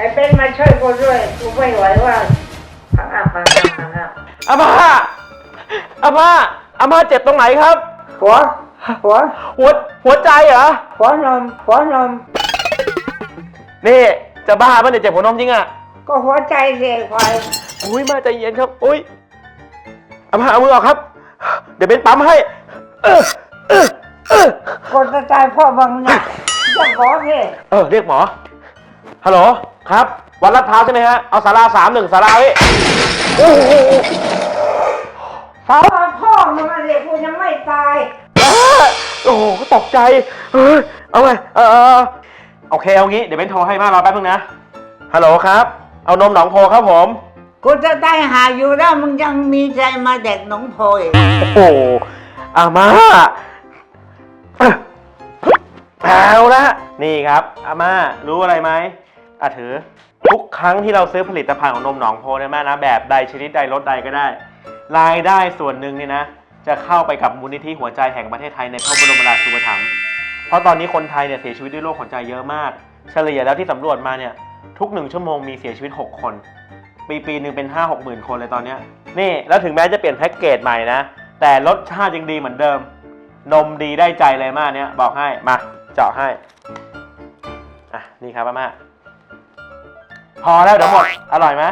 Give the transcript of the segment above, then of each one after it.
ไอ้เป็นมาช่วยกูด้วยกูไม่ไหวว่าพังอะพังอะพังอะอาม่าอาม่าอาม่าเจ็บตรงไหนครับ หัว หัว หัวหัวใจเหรอ หัวนมหัวนมนี่จะบ้าปะเนี่ยเจ็บหัวนมจริงอะก็หัวใจเสียควายอุ้ยมาใจเย็นครับอุ้ยอาม่าเอามือออกครับ เดี๋ยวเป็นปั๊มให้ เออเออเออคนจะตายเพ่อบังเนี่ยจะขอพี่เออเรียกหมอ ฮัลโหล ครับ วันลาดพร้าวใช่ไหมฮะ เอาสาราสามหนึ่งสาราไว้โอ้โหสาวพ่อมึงอะเด็กกูยังไม่ตายอ้าโอ้โหตกใจเฮ้ยเอาไงเออเออเออโอเค เอางี้ เดี๋ยวเบนโทรให้มารอแป๊บนึงนะ ฮัลโหลครับ เอานมหนองโพครับผม กูจะตายหาอยู่แล้วมึงยังมีใจมาเด็กหนองโพยโอ้โหอาม่าเอาละนี่ครับอาม่ารู้อะไรไหม อะถือ ทุกครั้งที่เราซื้อผลิตภัณฑ์ของนมหนองโพนแม่นะแบบใดชนิดใดรสใดก็ได้ รายได้ส่วนหนึ่งเนี่ยนะ จะเข้าไปกับมูลนิธิหัวใจแห่งประเทศไทยในพระบรมราชูปถัมภ์เพราะตอนนี้คนไทยเนี่ยเสียชีวิตด้วยโรคหัวใจเยอะมาก เฉลี่ยแล้วที่สำรวจมาเนี่ยทุกหนึ่งชั่วโมงมีเสียชีวิต 6 คน ปีปีหนึ่งเป็น 5 6หมื่นคนเลยตอนนี้นี่แล้วถึงแม้จะเปลี่ยนแพ็กเกจใหม่นะ แต่รสชาติยังดีเหมือนเดิม นมดีได้ใจเลยมากเนี้ยบอกให้มาเจาะให้อะนี่ครับป้ามา พอแล้วเดี๋ยวหมด อร่อยไหม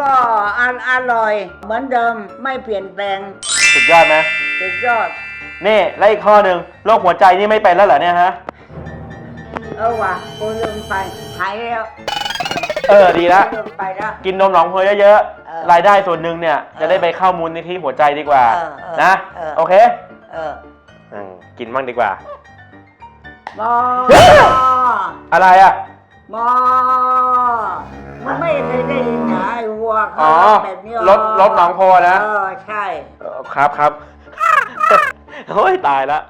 ก็อันอร่อยเหมือนเดิมไม่เปลี่ยนแปลงสุดยอดไหมสุดยอดนี่แล้วอีกข้อหนึ่งโรคหัวใจนี่ไม่เป็นแล้วเหรอเนี่ยฮะ เออว่ะกูลืมไปหายแล้วเออดีละ ลืมไปแล้ว กินนมหนองโพเยอะเออๆรายได้ส่วนหนึ่งเนี่ยจะได้ไปเข้ามูลนิธิหัวใจดีกว่า เออเออนะเออ โอเคเอออืมกินบ้างดีกว่าหมออะไรอะหมอ อ้วัวอ๋เขาอแบบนี้รถรถหนองโพนะเออใช่ เออครับครับ โอ้ยตายละ